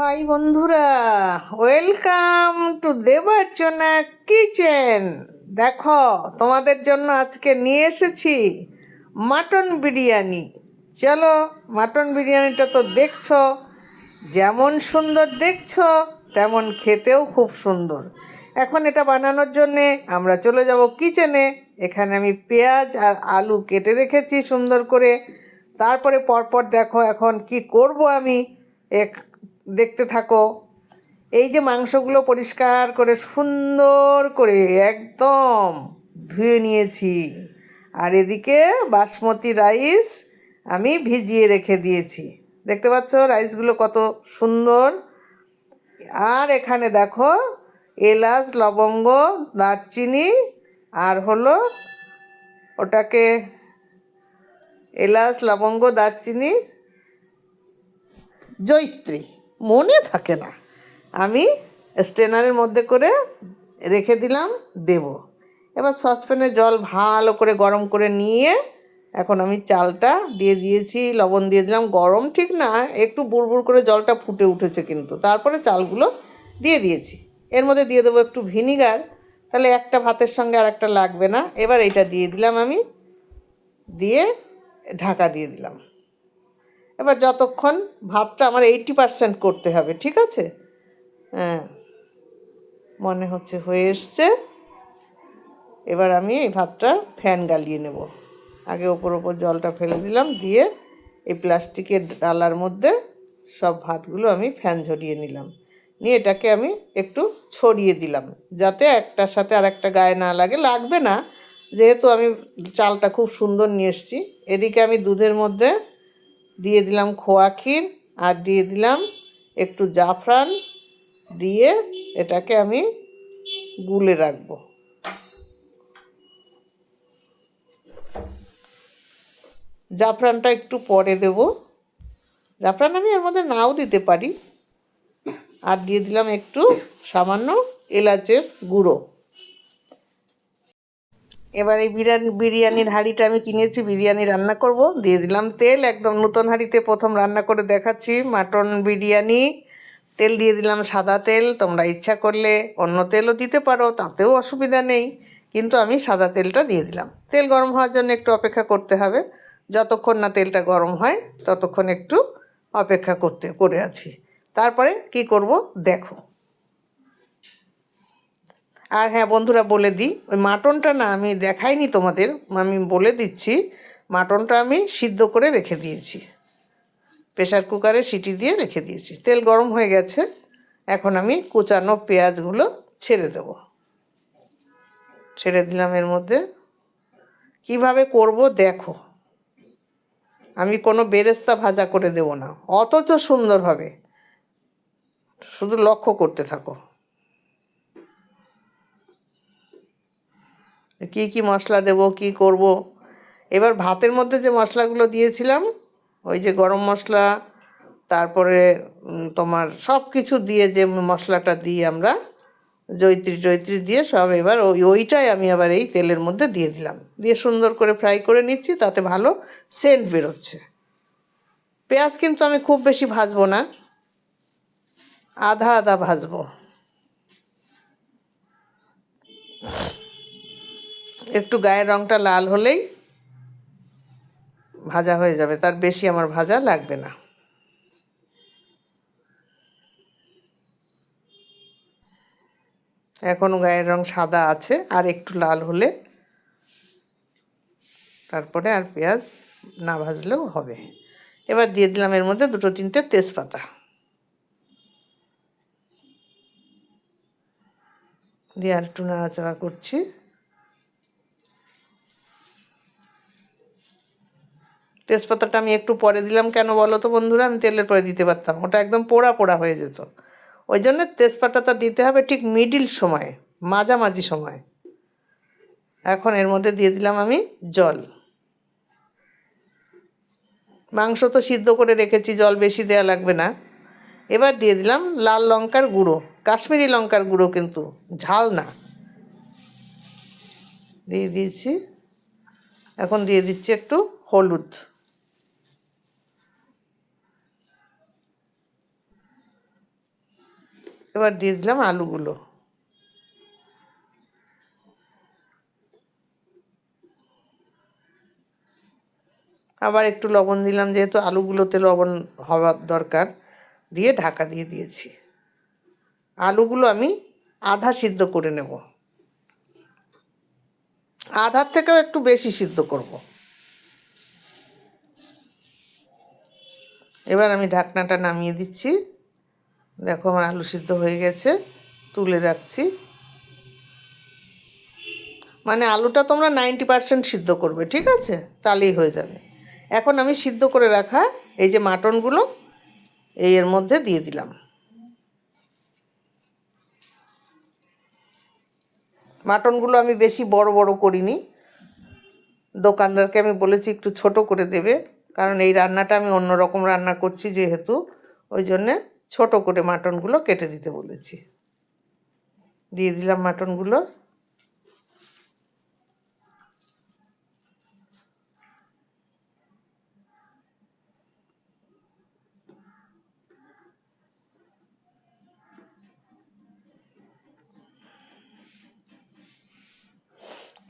High বন্ধুরা, welcome to Debarchana kitchen. দেখো, তোমাদের জন্য আজকে নিয়ে এসেছি মাটন বিরিয়ানি। চলো, মাটন বিরিয়ানিটা তো দেখছ, যেমন সুন্দর দেখছ, তেমন খেতেও খুব সুন্দর। এখন এটা বানানোর জন্যে আমরা চলে যাব কিচেনে। এখানে আমি পেঁয়াজ আর আলু কেটে রেখেছি সুন্দর করে। তারপরে পরপর দেখো এখন কি করব আমি। এক দেখতে থাকো। এই যে মাংসগুলো পরিষ্কার করে সুন্দর করে একদম ধুয়ে নিয়েছি। আর এদিকে বাসমতি রাইস আমি ভিজিয়ে রেখে দিয়েছি। দেখতে পাচ্ছ রাইসগুলো কত সুন্দর। আর এখানে দেখো এলাচ, লবঙ্গ, দারচিনি, আর হলো ওটাকে এলাচ, লবঙ্গ, দারচিনি জৈত্রী মনে থাকে না। আমি স্ট্রেনারের মধ্যে করে রেখে দিলাম, দেব। এবার সসপ্যানে জল ভালো করে গরম করে নিয়ে এখন আমি চালটা দিয়ে দিয়েছি, লবণ দিয়ে দিলাম। গরম ঠিক না, একটু বুড়বুড় করে জলটা ফুটে উঠেছে কিন্তু। তারপরে চালগুলো দিয়ে দিয়েছি। এর মধ্যে দিয়ে দেবো একটু ভিনিগার, তাহলে একটা ভাতের সঙ্গে আর একটা লাগবে না। এবার এটা দিয়ে দিলাম আমি, দিয়ে ঢাকা দিয়ে দিলাম। এবার যতক্ষণ ভাতটা আমার এইটি পারসেন্ট করতে হবে, ঠিক আছে? হ্যাঁ মনে হচ্ছে হয়ে এসছে। এবার আমি এই ভাতটা ফ্যান গালিয়ে নেব। আগে ওপর ওপর জলটা ফেলে দিলাম, দিয়ে এই প্লাস্টিকের ডালার মধ্যে সব ভাতগুলো আমি ফ্যান ঝরিয়ে নিলাম। নিয়ে এটাকে আমি একটু ছড়িয়ে দিলাম, যাতে একটার সাথে আর একটা গায়ে না লাগে। লাগবে না, যেহেতু আমি চালটা খুব সুন্দর নিয়ে এসেছি। এদিকে আমি দুধের মধ্যে দিয়ে দিলাম খোয়া ক্ষীর আর দিয়ে দিলাম একটু জাফরান দিয়ে এটাকে আমি গুলে রাখব। জাফরানটা একটু পরে দেব। জাফরান আমি এর মধ্যে নাও দিতে পারি। আর দিয়ে দিলাম একটু সামান্য এলাচের গুঁড়ো। এবার এই বিরিয়ানি বিরিয়ানির হাঁড়িটা আমি কিনেছি, বিরিয়ানি রান্না করব। দিয়ে দিলাম তেল, একদম নতুন হাঁড়িতে প্রথম রান্না করে দেখাচ্ছি। মাটন বিরিয়ানি, তেল দিয়ে দিলাম সাদা তেল। তোমরা ইচ্ছা করলে অন্য তেলও দিতে পারো, তাতেও অসুবিধা নেই। কিন্তু আমি সাদা তেলটা দিয়ে দিলাম। তেল গরম হওয়ার জন্য একটু অপেক্ষা করতে হবে। যতক্ষণ না তেলটা গরম হয়, ততক্ষণ একটু অপেক্ষা করতে, করে আছি। তারপরে কি করব? দেখো। আর হ্যাঁ বন্ধুরা বলে দিই, ওই মাটনটা না আমি দেখাইনি তোমাদের, আমি বলে দিচ্ছি, মাটনটা আমি সিদ্ধ করে রেখে দিয়েছি। প্রেশার কুকারে সিটি দিয়ে রেখে দিয়েছি। তেল গরম হয়ে গেছে, এখন আমি কুচানো পেঁয়াজগুলো ছেড়ে দেব। ছেড়ে দিলাম এর মধ্যে। কীভাবে করব দেখো। আমি কোনো বেরেস্তা ভাজা করে দেব না, অথচ সুন্দর হবে শুধু লক্ষ্য করতে থাকো। কি কি মশলা দেব, কি করব? এবার ভাতের মধ্যে যে মশলাগুলো দিয়েছিলাম, ওই যে গরম মশলা, তারপরে তোমার সব কিছু দিয়ে যে মশলাটা দিই আমরা জৈত্রী জৈত্রী দিয়ে সব এবার ওই, ওইটাই আমি আবার এই তেলের মধ্যে দিয়ে দিলাম। দিয়ে সুন্দর করে ফ্রাই করে নিচ্ছি, তাতে ভালো সেন্ট বেরোচ্ছে। পেঁয়াজ কিন্তু আমি খুব বেশি ভাজবো না, আধা আধা ভাজবো। একটু গায়ের রঙটা লাল হলেই ভাজা হয়ে যাবে। তার বেশি আমার ভাজা লাগবে না। এখনও গায়ের রং সাদা আছে, আর একটু লাল হলে তারপরে আর পেঁয়াজ না ভাজলেও হবে। এবার দিয়ে দিলাম এর মধ্যে দুটো তিনটে তেজপাতা। দিয়ে আর একটু নাড়াচাড়া করছি। তেজপাতাটা আমি একটু পরে দিলাম। কেন বলো তো বন্ধুরা? আমি তেলের পরে দিতে পারতাম। ওটা একদম পোড়া পোড়া হয়ে যেত। ওই জন্য তেজপাতাটা দিতে হবে ঠিক মিডিল সময়ে, মাঝামাঝি সময়। এখন এর মধ্যে দিয়ে দিলাম আমি জল। মাংস তো সিদ্ধ করে রেখেছি, জল বেশি দেওয়া লাগবে না। এবার দিয়ে দিলাম লাল লঙ্কার গুঁড়ো, কাশ্মীরি লঙ্কার গুঁড়ো কিন্তু ঝাল না। দিয়ে দিয়েছি। এখন দিয়ে দিচ্ছি একটু হলুদ। এবার দিয়ে দিলাম আলুগুলো। আবার একটু লবণ দিলাম, যেহেতু আলুগুলোতে লবণ হওয়ার দরকার, দিয়ে ঢাকা দিয়ে দিয়েছি। আলুগুলো আমি আধা সিদ্ধ করে নেব। আধার থেকেও একটু বেশি সিদ্ধ করব। এবার আমি ঢাকনাটা নামিয়ে দিচ্ছি। দেখো আমার আলু সিদ্ধ হয়ে গেছে, তুলে রাখছি। মানে আলুটা তোমরা নাইনটি পার্সেন্ট সিদ্ধ করবে, ঠিক আছে? তাহলেই হয়ে যাবে। এখন আমি সিদ্ধ করে রাখা এই যে মাটনগুলো, এই এর মধ্যে দিয়ে দিলাম। মাটনগুলো আমি বেশি বড় বড় করিনি। দোকানদারকে আমি বলেছি একটু ছোট করে দেবে, কারণ এই রান্নাটা আমি অন্য রকম রান্না করছি যেহেতু, ওই জন্যে ছোট করে মাটনগুলো কেটে দিতে বলেছি। দিয়ে দিলাম মাটনগুলো।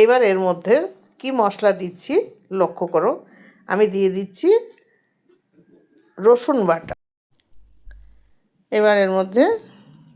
এইবার এর মধ্যে কি মশলা দিচ্ছি লক্ষ্য করো। আমি দিয়ে দিচ্ছি রসুন বাটা। এবার এর মধ্যে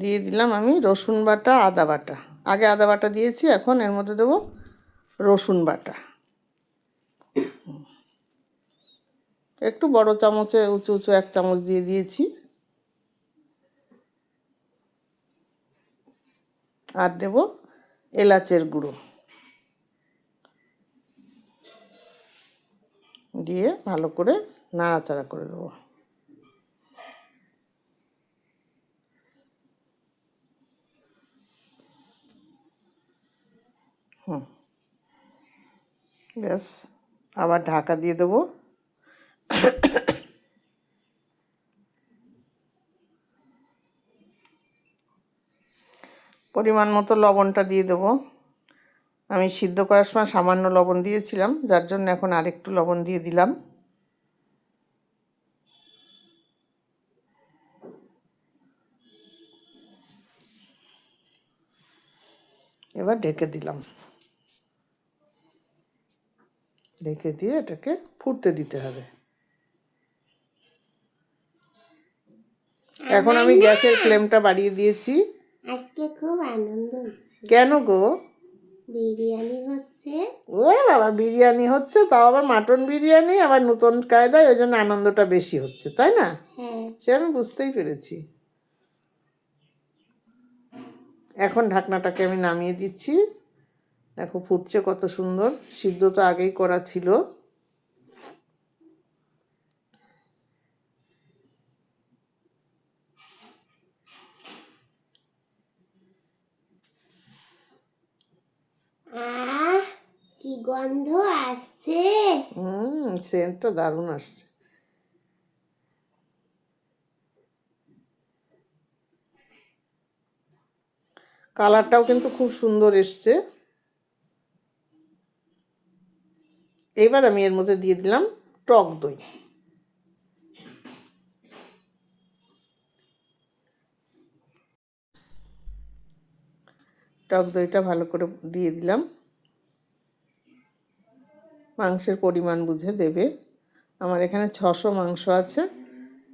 দিয়ে দিলাম আমি রসুন বাটা, আদা বাটা। আগে আদা বাটা দিয়েছি, এখন এর মধ্যে দেবো রসুন বাটা। একটু বড় চামচে, উঁচু উঁচু এক চামচ দিয়ে দিয়েছি। আর দেব এলাচের গুঁড়ো। দিয়ে ভালো করে নাড়াচাড়া করে দেবো। হুম। ব্যাস, আবার ঢাকা দিয়ে দেবো। পরিমাণ মতো লবণটা দিয়ে দেবো। আমি সিদ্ধ করার সময় সামান্য লবণ দিয়েছিলাম, যার জন্য এখন আরেকটু লবণ দিয়ে দিলাম। এবার ঢেকে দিলাম। ঢেকে দিয়ে এটাকে ফুটতে দিতে হবে। এখন আমি গ্যাসের ফ্লেমটা বাড়িয়ে দিয়েছি। আজকে খুব আনন্দ হচ্ছে। কেন গো? বিরিয়ানি হচ্ছে। ওরে বাবা বিরিয়ানি হচ্ছে তাও আবার মাটন বিরিয়ানি আবার নতুন কায়দায় ওই জন্য আনন্দটা বেশি হচ্ছে তাই না? হ্যাঁ। সে আমি বুঝতেই পেরেছি। এখন ঢাকনাটাকে আমি নামিয়ে দিচ্ছি। দেখো ফুটছে কত সুন্দর। সিদ্ধ তো আগেই করা ছিল। কি গন্ধ আসছে। হুম সেন্টটা দারুণ আসছে। কালারটাও কিন্তু খুব সুন্দর এসছে। এবার আমি এর মধ্যে দিয়ে দিলাম টক দই। টক দইটা ভালো করে দিয়ে দিলাম। মাংসের পরিমাণ বুঝে দেবে। আমার এখানে ছশো মাংস আছে,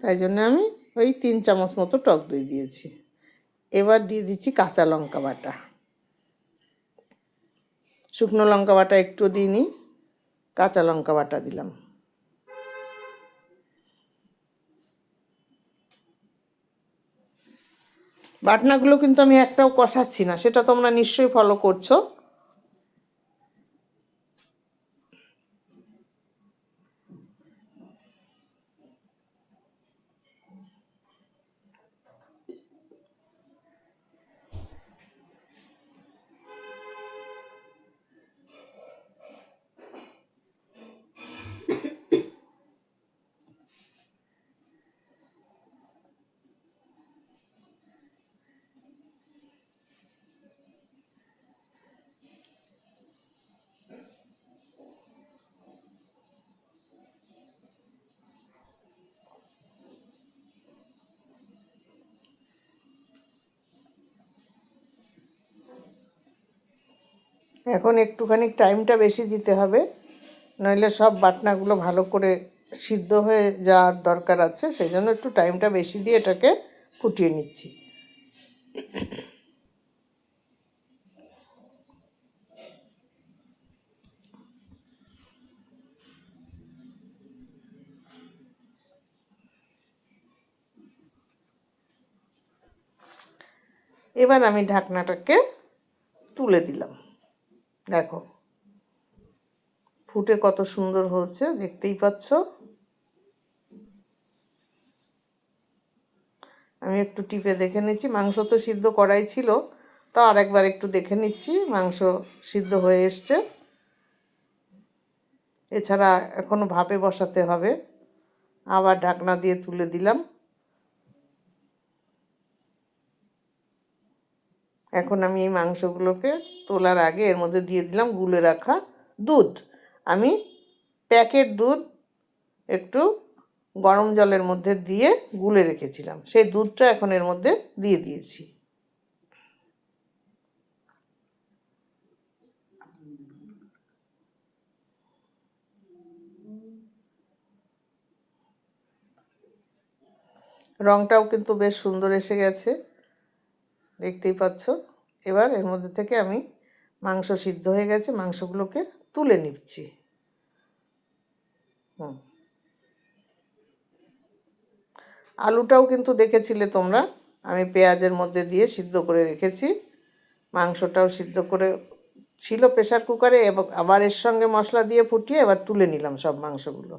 তাই জন্য আমি ওই তিন চামচ মতো টক দই দিয়েছি। এবার দিয়ে দিচ্ছি কাঁচা লঙ্কা বাটা। শুকনো লঙ্কা বাটা একটু দিইনি। কাঁচা লঙ্কা বাটা দিলাম। বাটনাগুলো কিন্তু আমি একটাও কষাচ্ছি না, সেটা তোমরা নিশ্চয়ই ফলো করছ। এখন একটুখানি টাইমটা বেশি দিতে হবে, নইলে সব বাটনাগুলো ভালো করে সিদ্ধ হয়ে যাওয়ার দরকার আছে, সেই জন্য একটু টাইমটা বেশি দিয়ে এটাকে ফুটিয়ে নিচ্ছি। এবার আমি ঢাকনাটাকে তুলে দিলাম। দেখো। ফুটে কত সুন্দর হচ্ছে দেখতেই পাচ্ছ? আমি একটু টিপে দেখে নিচ্ছি। মাংস তো সিদ্ধ করাই ছিল, তো আরেকবার একটু দেখে নিচ্ছি। মাংস সিদ্ধ হয়ে এসছে। এছাড়া এখনও ভাপে বসাতে হবে। আবার ঢাকনা দিয়ে তুলে দিলাম। এখন আমি এই মাংসগুলোকে তোলার আগে এর মধ্যে দিয়ে দিলাম গুলে রাখা দুধ। আমি প্যাকেট দুধ একটু গরম জলের মধ্যে দিয়ে গুলে রেখেছিলাম। সেই দুধটা এখন এর মধ্যে দিয়ে দিয়েছি। রংটাও কিন্তু বেশ সুন্দর এসে গেছে। দেখতেই পাচ্ছ। এবার এর মধ্যে থেকে আমি মাংস সিদ্ধ হয়ে গেছে, মাংসগুলোকে তুলে নিচ্ছি। হুম। আলুটাও কিন্তু দেখেছিলে তোমরা, আমি পেঁয়াজের মধ্যে দিয়ে সিদ্ধ করে রেখেছি। মাংসটাও সিদ্ধ করে, ছিল প্রেশার কুকারে এবং আবার এর সঙ্গে মশলা দিয়ে ফুটিয়ে এবার তুলে নিলাম সব মাংসগুলো।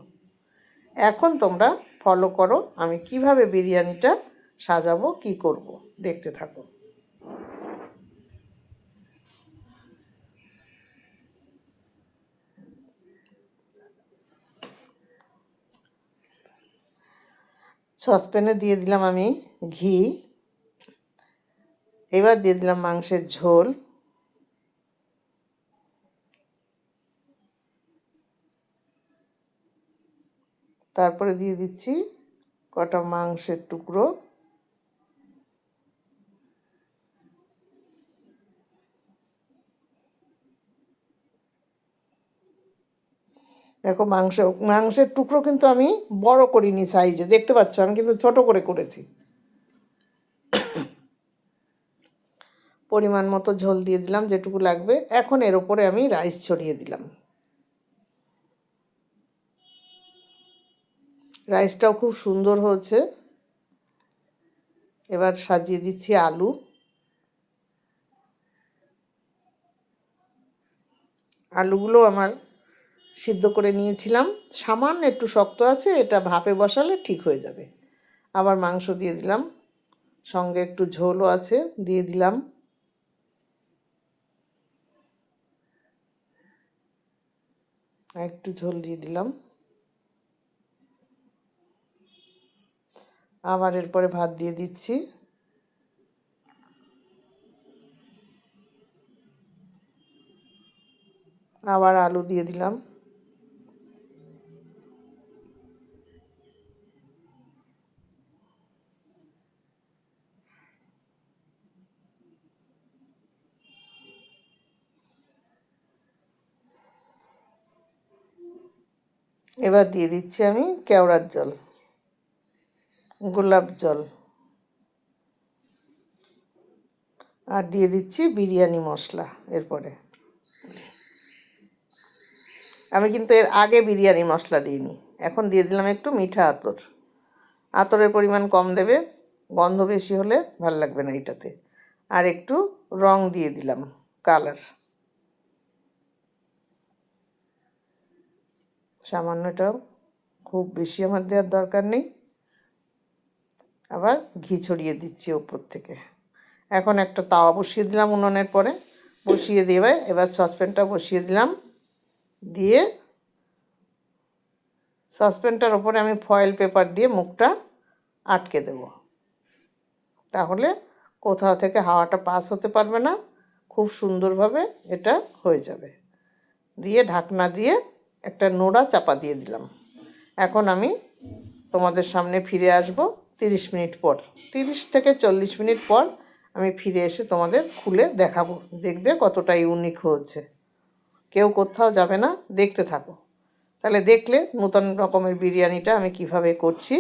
এখন তোমরা ফলো করো, আমি কীভাবে বিরিয়ানিটা সাজাবো, কি করব, দেখতে থাকো। সসপ্যানে দিয়ে দিলাম আমি ঘি। এবার দিয়ে দিলাম মাংসের ঝোল। তারপরে দিয়ে দিচ্ছি কটা মাংসের টুকরো। দেখো মাংস, মাংসের টুকরো কিন্তু আমি বড় করিনি সাইজে দেখতে পাচ্ছ, আমি কিন্তু ছোট করে করেছি। পরিমাণ মতো ঝোল দিয়ে দিলাম, যেটুকু লাগবে। এখন এর ওপরে আমি রাইস ছড়িয়ে দিলাম। রাইসটাও খুব সুন্দর হয়েছে। এবার সাজিয়ে দিচ্ছি আলু। আলুগুলো আমার সিদ্ধ করে নিয়েছিলাম। সামান্য একটু শক্ত আছে, এটা ভাপে বসালে ঠিক হয়ে যাবে। আবার মাংস দিয়ে দিলাম। সঙ্গে একটু ঝোলও আছে, দিয়ে দিলাম। একটু ঝোল দিয়ে দিলাম। আবার এরপরে ভাত দিয়ে দিচ্ছি। আবার আলু দিয়ে দিলাম। এবার দিয়ে দিচ্ছি আমি কেওড়ার জল, গোলাপ জল। আর দিয়ে দিচ্ছি বিরিয়ানি মশলা এরপরে। আমি কিন্তু এর আগে বিরিয়ানি মশলা দিইনি, এখন দিয়ে দিলাম একটু মিঠা আতর। আতরের পরিমাণ কম দেবে, গন্ধ বেশি হলে ভালো লাগবে না এটাতে। আর একটু রং দিয়ে দিলাম, কালার। সামান্যটাও খুব বেশি আমার দেওয়ার দরকার নেই। আবার ঘি ছড়িয়ে দিচ্ছি ওপর থেকে। এখন একটা তাওয়া বসিয়ে দিলাম উনুনের পরে। বসিয়ে দেবে এবার সসপ্যানটা বসিয়ে দিলাম। দিয়ে সসপ্যানটার ওপরে আমি ফয়েল পেপার দিয়ে মুখটা আটকে দেব। তাহলে কোথাও থেকে হাওয়াটা পাস হতে পারবে না। খুব সুন্দরভাবে এটা হয়ে যাবে। দিয়ে ঢাকনা দিয়ে একটা নোড়া চাপা দিয়ে দিলাম। এখন আমি তোমাদের সামনে ফিরে আসব তিরিশ মিনিট পর। তিরিশ থেকে চল্লিশ মিনিট পর আমি ফিরে এসে তোমাদের খুলে দেখাবো। দেখবে কতটা ইউনিক হয়েছে। কেউ কোথাও যাবে না, দেখতে থাকো। তাহলে দেখলে নতুন রকমের বিরিয়ানিটা আমি কীভাবে করছি।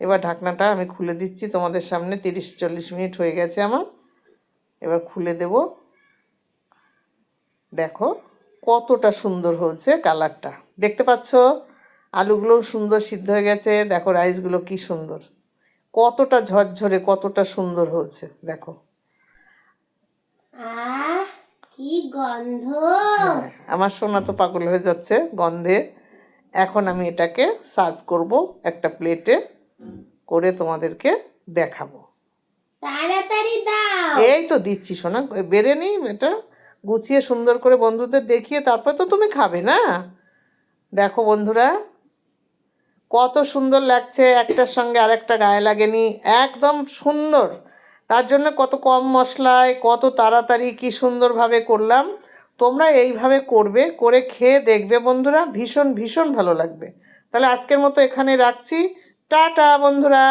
এবার ঢাকনাটা আমি খুলে দিচ্ছি, তোমাদের সামনে তিরিশ চল্লিশ মিনিট হয়ে গেছে আমার। এবার খুলে দেব। দেখো। কতটা সুন্দর হয়েছে কালারটা। দেখতে পাচ্ছ? আলুগুলো সুন্দর সিদ্ধ হয়ে গেছে। দেখো রাইসগুলো কি সুন্দর। কতটা ঝরঝরে কতটা সুন্দর হয়েছে দেখো। কি গন্ধ! আমার সোনা তো পাগল হয়ে যাচ্ছে গন্ধে। এখন আমি এটাকে সার্ভ করব একটা প্লেটে করে তোমাদেরকে দেখাবো। তাড়াতাড়ি দাও! এই তো দিচ্ছি সোনা বেড়ে নিই এটা। গুছিয়ে সুন্দর করে বন্ধুদের দেখিয়ে তারপর তো তুমি খাবে না? দেখো বন্ধুরা, কত সুন্দর লাগছে একটার সঙ্গে আরেকটা গায়ে লাগেনি, একদম সুন্দর। তার জন্য কত কম মশলায়, কত তাড়াতাড়ি কি সুন্দরভাবে করলাম। তোমরা এইভাবে করবে, করে খেয়ে দেখবে বন্ধুরা, ভীষণ ভীষণ ভালো লাগবে। তাহলে আজকের মতো এখানে রাখছি। টাটা বন্ধুরা।